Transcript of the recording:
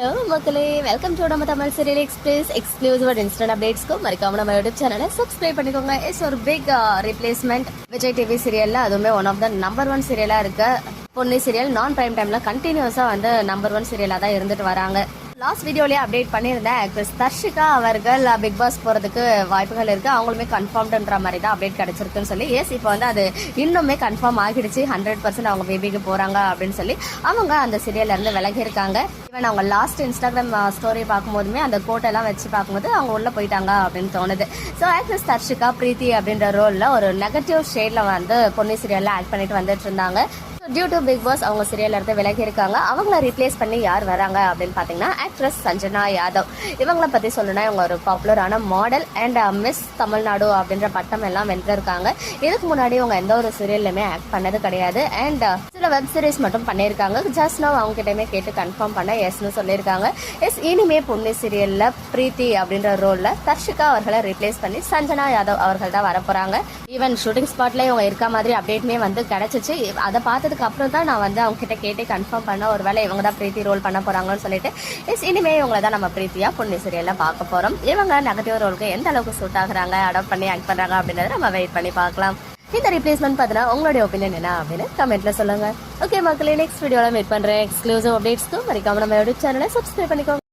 Hello மக்களே. Welcome to நம்ம Tamil serial express exclusive instant அப்டேட்ஸ்க்கு மறக்காம நம்ம யூடியூப் சேனலை சப்ஸ்கிரைப் பண்ணிக்கோங்க. இட்ஸ் ஒரு big replacement uh, Vijay TV சீரியல்ல அதுவுமே one of the number one சீரியலா இருக்க. பொன்னி சீரியல் நான் பிரைம் டைம்ல கண்டினியூஸா வந்து நம்பர் ஒன் சீரியலா தான் இருந்துட்டு வராங்க. லாஸ்ட் வீடியோலேயே அப்டேட் பண்ணியிருந்தேன். ஆக்ட்ரஸ் தர்ஷிகா அவர்கள் பிக் பாஸ் போகிறதுக்கு வாய்ப்புகள் இருக்குது அவங்களுமே கன்ஃபார்ம்டுன்ற மாதிரி தான் அப்டேட் கிடச்சிருக்குன்னு சொல்லி. எஸ் இப்போ வந்து அது இன்னுமே கன்ஃபார்ம் ஆகிடுச்சு. ஹண்ட்ரட் பர்சன்ட் அவங்க பேபிக்கு போகிறாங்க அப்படின்னு சொல்லி. அவங்க அந்த சீரியல்லேருந்து விலகி இருக்காங்க. ஈவன் அவங்க லாஸ்ட் இன்ஸ்டாகிராம் ஸ்டோரி பார்க்கும்போதுமே அந்த கோட்டெல்லாம் வச்சு பார்க்கும்போது அவங்க உள்ளே போயிட்டாங்க அப்படின்னு தோணுது. ஸோ ஆக்ட்ரஸ் தர்ஷிகா பிரீத்தி அப்படின்ற ரோலில் ஒரு நெகட்டிவ் ஷேடில் வந்து பொன்னி சீரியலில் ஆக்ட் பண்ணிட்டு வந்துட்டு இருந்தாங்க. டியூ டு பிக் பாஸ் அவங்க சீரியல் இருந்து விலகி இருக்காங்க அவங்கள ரீப்ளேஸ் பண்ணி யார் வராங்க அப்படின்னு பாத்தீங்கன்னா ஆக்ட்ரஸ் சஞ்சனா யாதவ். இவங்கள பத்தி சொல்லணும்னா இவங்க ஒரு பாப்புலரான மாடல் அண்ட் மிஸ் தமிழ்நாடு அப்படின்ற பட்டம் எல்லாம் வென்றிருக்காங்க. இதுக்கு முன்னாடி இவங்க எந்த ஒரு சீரியல்லுமே ஆக்ட் பண்ணது கிடையாது. அண்ட் சில வெப் சீரிஸ் மட்டும் பண்ணியிருக்காங்க. ஜஸ்ட் நான் அவங்க கிட்டயுமே கேட்டு கன்ஃபார்ம் பண்ண எஸ்னு சொல்லியிருக்காங்க. எஸ் இனிமே பொண்ணு சீரியல்ல பிரீத்தி அப்படின்ற ரோல்ல தர்ஷிகா அவர்களை ரீப்ளேஸ் பண்ணி சஞ்சனா யாதவ் அவர்கள் தான் வரப்போறாங்க. ஈவன் ஷூட்டிங் ஸ்பாட்ல இவங்க இருக்க மாதிரி அப்டேட்மே வந்து கிடைச்சிச்சு. அதை பார்த்ததுக்கு அப்புறம் தான் நான் வந்து அவங்க கிட்ட கேட்டு கன்ஃபார்ம் பண்ண ஒரு வேலை இவங்க தான் பிரீத்தி ரோல் பண்ண போறாங்கன்னு சொல்லிட்டு. எஸ் இனிமே இவங்களை தான் நம்ம பிரீத்தியா பொண்ணு சீரியல்ல பார்க்க போறோம். இவங்க நெகட்டிவ் ரோலுக்கு எந்த அளவுக்கு சூட் ஆகுறாங்க அடாப்ட் பண்ணி ஆக்ட் பண்றாங்க அப்படின்றத நம்ம வெயிட் பண்ணி பார்க்கலாம். இந்த ரீப்ளேஸ்மெண்ட் பார்த்தீங்கன்னா உங்களுடைய ஒப்பீனியன் என்ன அப்படின்னு கமெண்ட்ல சொல்லுங்க. ஓகே மக்களே நெக்ஸ்ட் வீடியோவில் மீட் பண்றேன். எக்ஸ்க்ளூசிவ் அப்டேட்ஸ்க்கு மறக்காம நம்ம யூடியூப் சேனலை சப்ஸ்கிரைப் பண்ணிக்கோங்க.